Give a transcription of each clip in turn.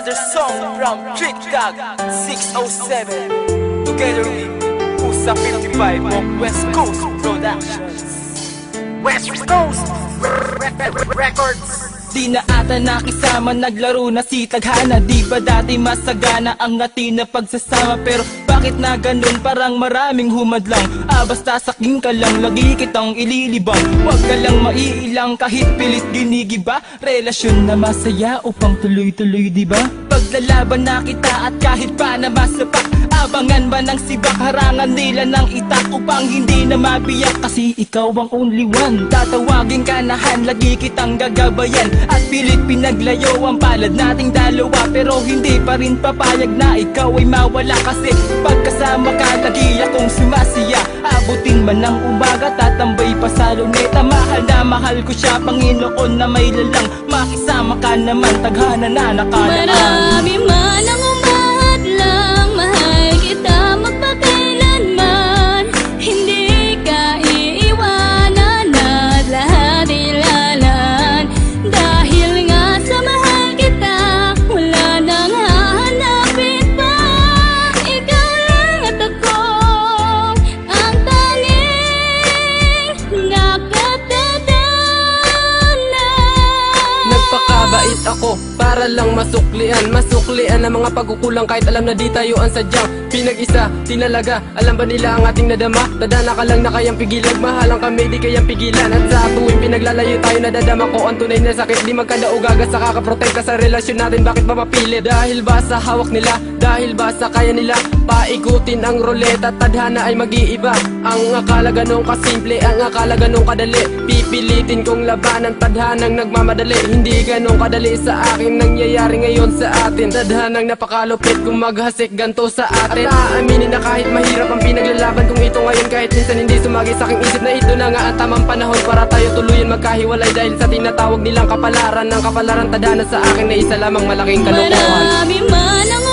Another song from Trick Dog 607 Together with Pusa 55 of West Coast Productions. West Coast Records. Di na ata nakisama, naglaro na si Tadhana Di ba dati masagana ang ngati na pagsasama Pero bakit na ganun? Parang maraming humadlang. Ah basta saking ka lang, lagi kitang ililibang. Huwag ka lang maiilang kahit pilit ginigiba. Relasyon na masaya upang tuloy-tuloy di ba? Paglalaban na kita at kahit pa na masapak Abangan ba ng sibak, harangan nila ng itak Upang hindi na mabiyak? Kasi ikaw ang only one. Tatawagin ka na han, lagi kitang gagabayan. At pilit pinaglayo ang palad nating dalawa. Pero hindi pa rin papayag na ikaw ay mawala. Kasi pagkasama ka, lagi akong sumasaya Abutin man ng umaga, tatambay pa sa luneta. Mahal na mahal ko siya, Panginoon na may lalang. Makisama ka naman, taghana na nakalaan. Marami man ang lang masuklian Masuklian ang mga pagkukulang kahit alam na di tayo ang sadyang Pinag-isa, tinalaga, alam ba nila ang ating nadama? Tadana ka lang na kayang pigilan, mahalang kami di kayang pigilan. At sa tuwing pinaglalayo tayo nadadama ko ang tunay na sakit. Di magkadaugaga sa kakaprotect ka sa relasyon natin, bakit ba mapilit? Dahil ba sa hawak nila, dahil ba sa kaya nila? Paikutin ang ruleta, tadhana ay mag-iiba. Ang akala ganong kasimple, ang akala ganong kadali. Pipilitin kong labanan, tadhanang nagmamadali. Hindi ganong kadali sa akin, nangyayari ngayon sa atin Tadhanang napakalupit kung maghasik ganto sa atin. At aaminin na kahit mahirap ang pinaglalaban kung ito ngayon Kahit minsan hindi sumagi sa aking isip na ito na nga ang tamang panahon Para tayo tuluyan magkahiwalay dahil sa tinatawag nilang kapalaran. Ng kapalaran tadhana sa akin na isa lamang malaking kalokohan. Marami man ang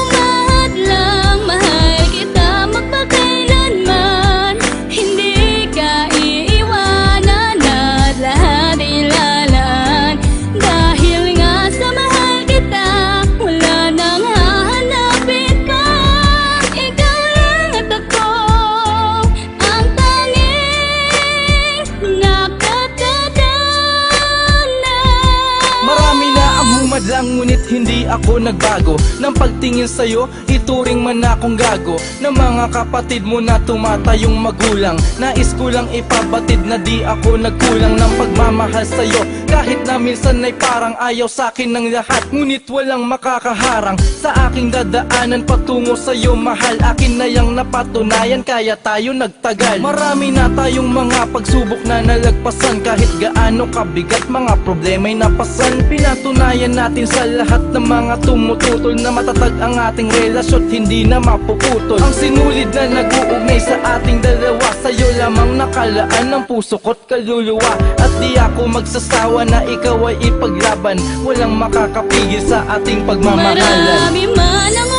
hindi ako nagbago. Nang pagtingin sa'yo, ituring man akong gago. Ng mga kapatid mo na tumatayong magulang. Nais ko lang ipabatid na di ako nagkulang. Ng pagmamahal sa'yo Kahit na minsan ay parang ayaw sa'kin ng lahat. Ngunit walang makakaharang Sa aking dadaanan. Patungo sa'yo mahal. Akin na yung napatunayan kaya tayo nagtagal. Marami na tayong mga pagsubok na nalagpasan. Kahit gaano kabigat mga problema'y napasan. Pinatunayan natin sa lahat ng mga tumututol Na matatag ang ating relasyon hindi na mapuputol. Ang sinulid na nag-uugnay sa ating dalawa Sa'yo lamang nakalaan ng puso ko't kaluluwa. At di ako magsasawa na ikaw ay ipaglaban Walang makakapigil sa ating pagmamahalan. Marami man ang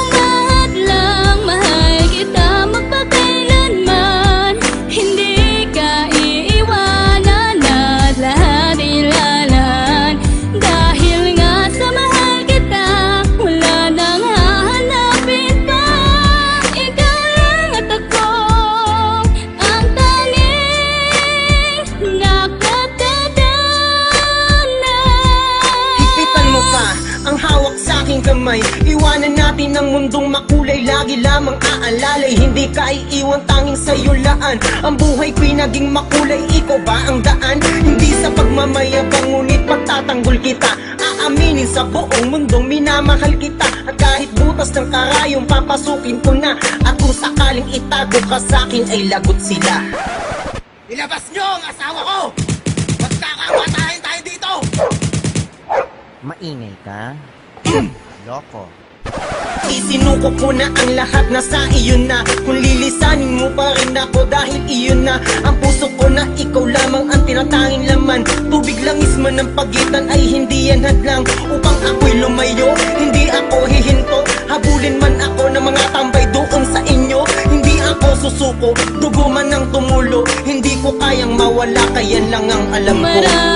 kamay Iwanan natin ang mundong makulay Lagi lamang aalalay Hindi ka iiwan tanging sa'yo laan Ang buhay ko'y naging makulay Ikaw ba ang daan? Hindi sa pagmamayabang Ngunit pagtatanggol kita Aaminin sa buong mundong minamahal kita At kahit butas ng karayong papasukin ko na At kung sakaling itago ka sa'kin ay lagot sila Ilabas nyo ang asawa ko! Magkakapatayin tayo dito! Maingay ka? Loko. Isinuko ko na ang lahat na sa iyo na. Kung lilisanin mo pa rin ako dahil iyon na. Ang puso ko na ikaw lamang ang tinatanging laman. Tubig langis man ang pagitan ay hindi yan hadlang. Upang ako'y lumayo, hindi ako hihinto. Habulin man ako ng mga tambay doon sa inyo. Hindi ako susuko, dugo man ang tumulo. Hindi ko kayang mawala kaya lang ang alam ko. Marami